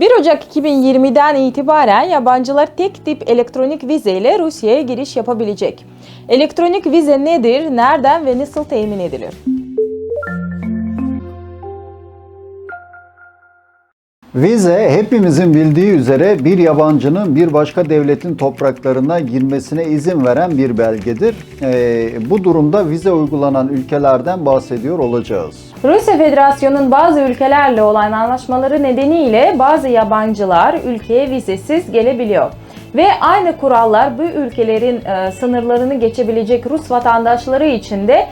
1 Ocak 2020'den itibaren yabancılar tek tip elektronik vize ile Rusya'ya giriş yapabilecek. Elektronik vize nedir, nereden ve nasıl temin edilir? Vize hepimizin bildiği üzere bir yabancının bir başka devletin topraklarına girmesine izin veren bir belgedir. Ee, bu durumda vize uygulanan ülkelerden bahsediyor olacağız. Rusya Federasyonu'nun bazı ülkelerle olan anlaşmaları nedeniyle bazı yabancılar ülkeye vizesiz gelebiliyor. Ve aynı kurallar bu ülkelerin e, sınırlarını geçebilecek Rus vatandaşları için de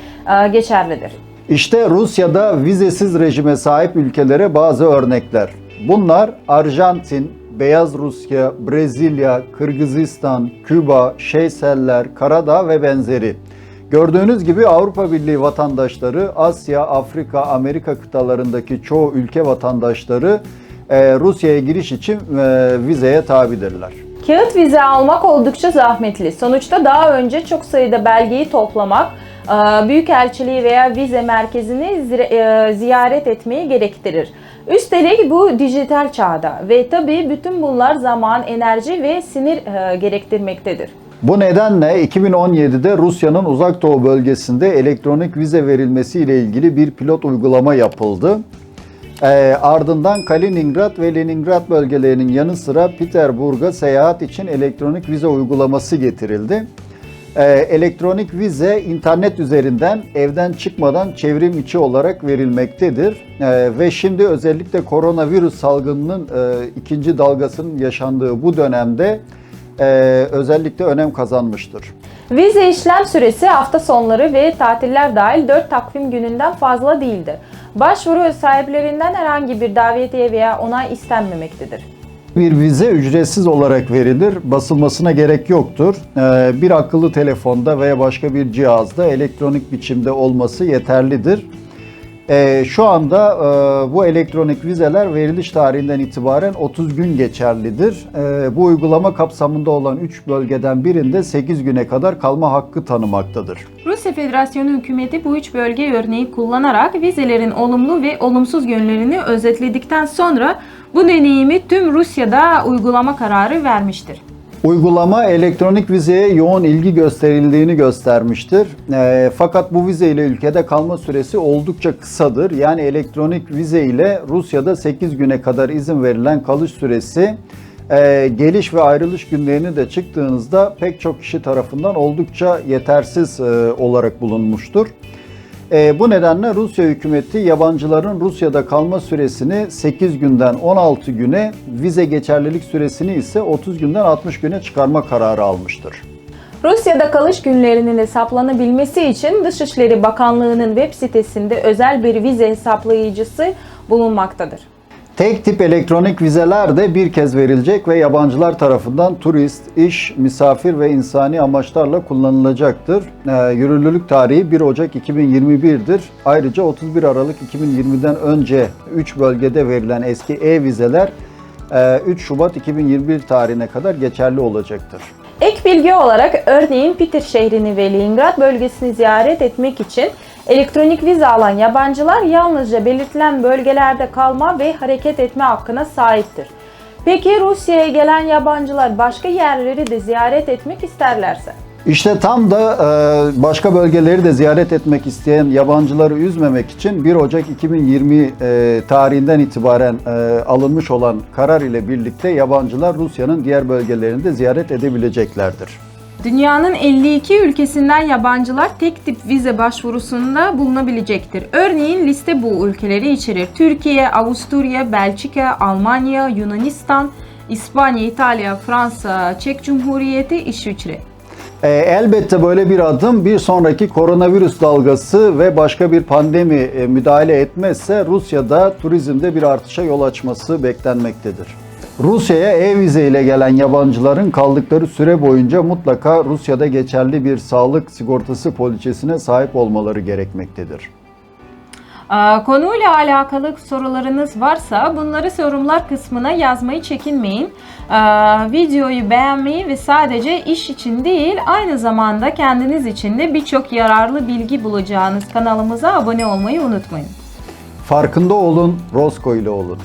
e, geçerlidir. İşte Rusya'da vizesiz rejime sahip ülkelere bazı örnekler. Bunlar Arjantin, Beyaz Rusya, Brezilya, Kırgızistan, Küba, Şeyseller, Karadağ ve benzeri. Gördüğünüz gibi Avrupa Birliği vatandaşları, Asya, Afrika, Amerika kıtalarındaki çoğu ülke vatandaşları e, Rusya'ya giriş için e, vizeye tabidirler. Kağıt vize almak oldukça zahmetli. Sonuçta daha önce çok sayıda belgeyi toplamak, büyükelçiliği veya vize merkezini e, ziyaret etmeyi gerektirir. Üstelik bu dijital çağda ve tabii bütün bunlar zaman, enerji ve sinir e, gerektirmektedir. Bu nedenle 2017'de Rusya'nın uzak doğu bölgesinde elektronik vize verilmesi ile ilgili bir pilot uygulama yapıldı. Ee, ardından Kaliningrad ve Leningrad bölgelerinin yanı sıra Peterburg'a seyahat için elektronik vize uygulaması getirildi. Ee, elektronik vize internet üzerinden evden çıkmadan çevrim içi olarak verilmektedir. Ee, ve şimdi özellikle koronavirüs salgınının e, ikinci dalgasının yaşandığı bu dönemde e, özellikle önem kazanmıştır. Vize işlem süresi hafta sonları ve tatiller dahil 4 takvim gününden fazla değildir. Başvuru sahiplerinden herhangi bir davetiye veya onay istenmemektedir. Bir vize ücretsiz olarak verilir. Basılmasına gerek yoktur. Ee, Bir akıllı telefonda veya başka bir cihazda elektronik biçimde olması yeterlidir. Ee, Şu anda e, bu elektronik vizeler veriliş tarihinden itibaren 30 gün geçerlidir. Ee, Bu uygulama kapsamında olan 3 bölgeden birinde 8 güne kadar kalma hakkı tanımaktadır. Rusya Federasyonu hükümeti bu üç bölge örneği kullanarak vizelerin olumlu ve olumsuz yönlerini özetledikten sonra bu deneyimi tüm Rusya'da uygulama kararı vermiştir. Uygulama elektronik vizeye yoğun ilgi gösterildiğini göstermiştir. Eee, fakat bu vize ile ülkede kalma süresi oldukça kısadır. Yani elektronik vize ile Rusya'da 8 güne kadar izin verilen kalış süresi eee, geliş ve ayrılış günlerini de çıktığınızda pek çok kişi tarafından oldukça yetersiz eee, olarak bulunmuştur. E, bu nedenle Rusya hükümeti yabancıların Rusya'da kalma süresini 8 günden 16 güne, vize geçerlilik süresini ise 30 günden 60 güne çıkarma kararı almıştır. Rusya'da kalış günlerinin hesaplanabilmesi için Dışişleri Bakanlığı'nın web sitesinde özel bir vize hesaplayıcısı bulunmaktadır. Tek tip elektronik vizeler de bir kez verilecek ve yabancılar tarafından turist, iş, misafir ve insani amaçlarla kullanılacaktır. Ee, yürürlülük tarihi 1 Ocak 2021'dir. Ayrıca 31 Aralık 2020'den önce 3 bölgede verilen eski e-vizeler e, 3 Şubat 2021 tarihine kadar geçerli olacaktır. Ek bilgi olarak örneğin Peter şehrini ve Leningrad bölgesini ziyaret etmek için elektronik vize alan yabancılar yalnızca belirtilen bölgelerde kalma ve hareket etme hakkına sahiptir. Peki Rusya'ya gelen yabancılar başka yerleri de ziyaret etmek isterlerse? İşte tam da e, başka bölgeleri de ziyaret etmek isteyen yabancıları üzmemek için 1 Ocak 2020 e, tarihinden itibaren e, alınmış olan karar ile birlikte yabancılar Rusya'nın diğer bölgelerini de ziyaret edebileceklerdir. Dünyanın 52 ülkesinden yabancılar tek tip vize başvurusunda bulunabilecektir. Örneğin liste bu ülkeleri içerir. Türkiye, Avusturya, Belçika, Almanya, Yunanistan, İspanya, İtalya, Fransa, Çek Cumhuriyeti, İsviçre. Elbette böyle bir adım bir sonraki koronavirüs dalgası ve başka bir pandemi e, müdahale etmezse Rusya'da turizmde bir artışa yol açması beklenmektedir. Rusya'ya e-vize ile gelen yabancıların kaldıkları süre boyunca mutlaka Rusya'da geçerli bir sağlık sigortası poliçesine sahip olmaları gerekmektedir. Konuyla alakalı sorularınız varsa bunları yorumlar kısmına yazmayı çekinmeyin. Videoyu beğenmeyi ve sadece iş için değil aynı zamanda kendiniz için de birçok yararlı bilgi bulacağınız kanalımıza abone olmayı unutmayın. Farkında olun, Rosko ile olun.